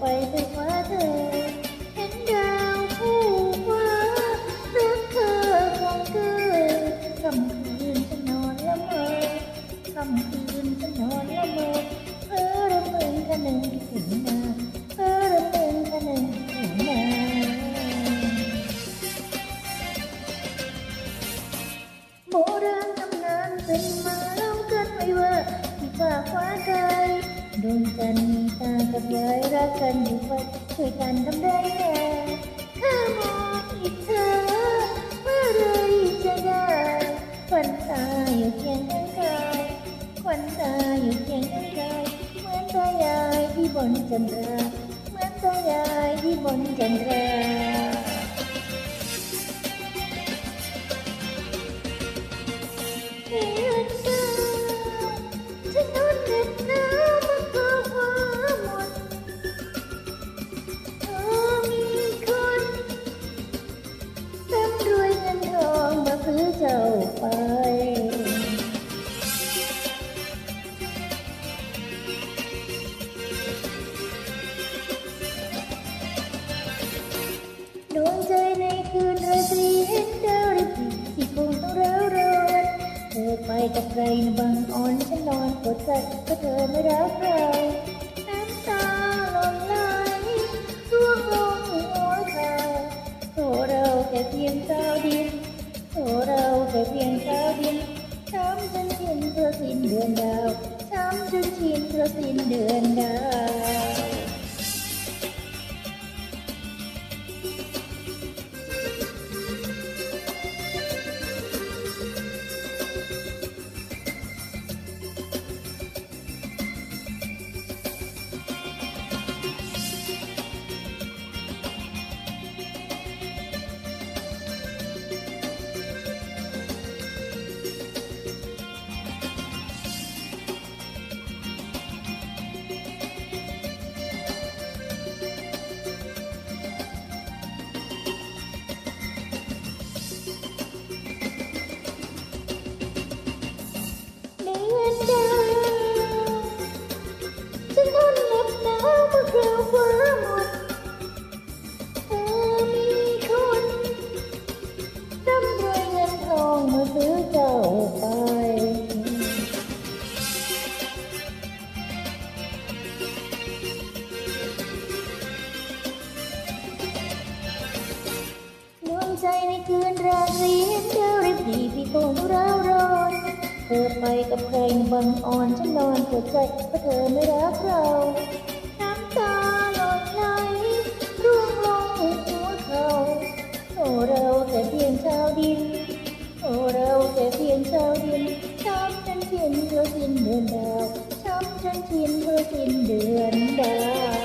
ไปถึงว่าเธอเห็นดาวผู้ว่ารักเธอของเธอคำคืนฉันนอนละเมอคำคืนฉันนอนละเมอเพ้อรำพึงคะนึงถึงนาเพ้อรำพึงคะนึงถึงนาโบราณตำนานเป็นมาเล่ากันไว้ว่าที่ฝ่าฟ้าใจ ดวงจันทร์มีตากับยายรักกันอยู่ไว้ช่วยกันทำได้แน่ถ้ามองอีกเธอเมื่อไรจะได้ควันตาอยู่เคียงข้างกายควันตาอยู่เคียงข้างกายเหมือนตายายที่บนจันทราเหมือนตายายที่บนจันทรา เธอไปกับใครนะบางอ่อนฉันนอนปวดใจเพราะเธอไม่รักเราน้ำตาหล่นไหลร่วงลงหัวเข่าโทเราแค่เพียงเจ้าดินโทเราแค่เพียงเจ้าดินช้ำจนชินเพราะสิ้นเดือนดาวช้ำจนชินเพราะสิ้นเดือนดาว นราตรีเห็นดาวริบดีพี่คงร้าวร้อนเธอไปกับใครบังอ่อนฉันนอนปวดใจเพราะเธอไม่รักเราน้ำตาหล่นไหลร่วงลงหัวเขาโอ้เราแต่เพียงชาวดินโอ้เราแต่เพียงชาวดินช้ำจนชินเพราะสิ้นเดือนดาวช้ำจนชินเพราะสิ้นเดือนดาว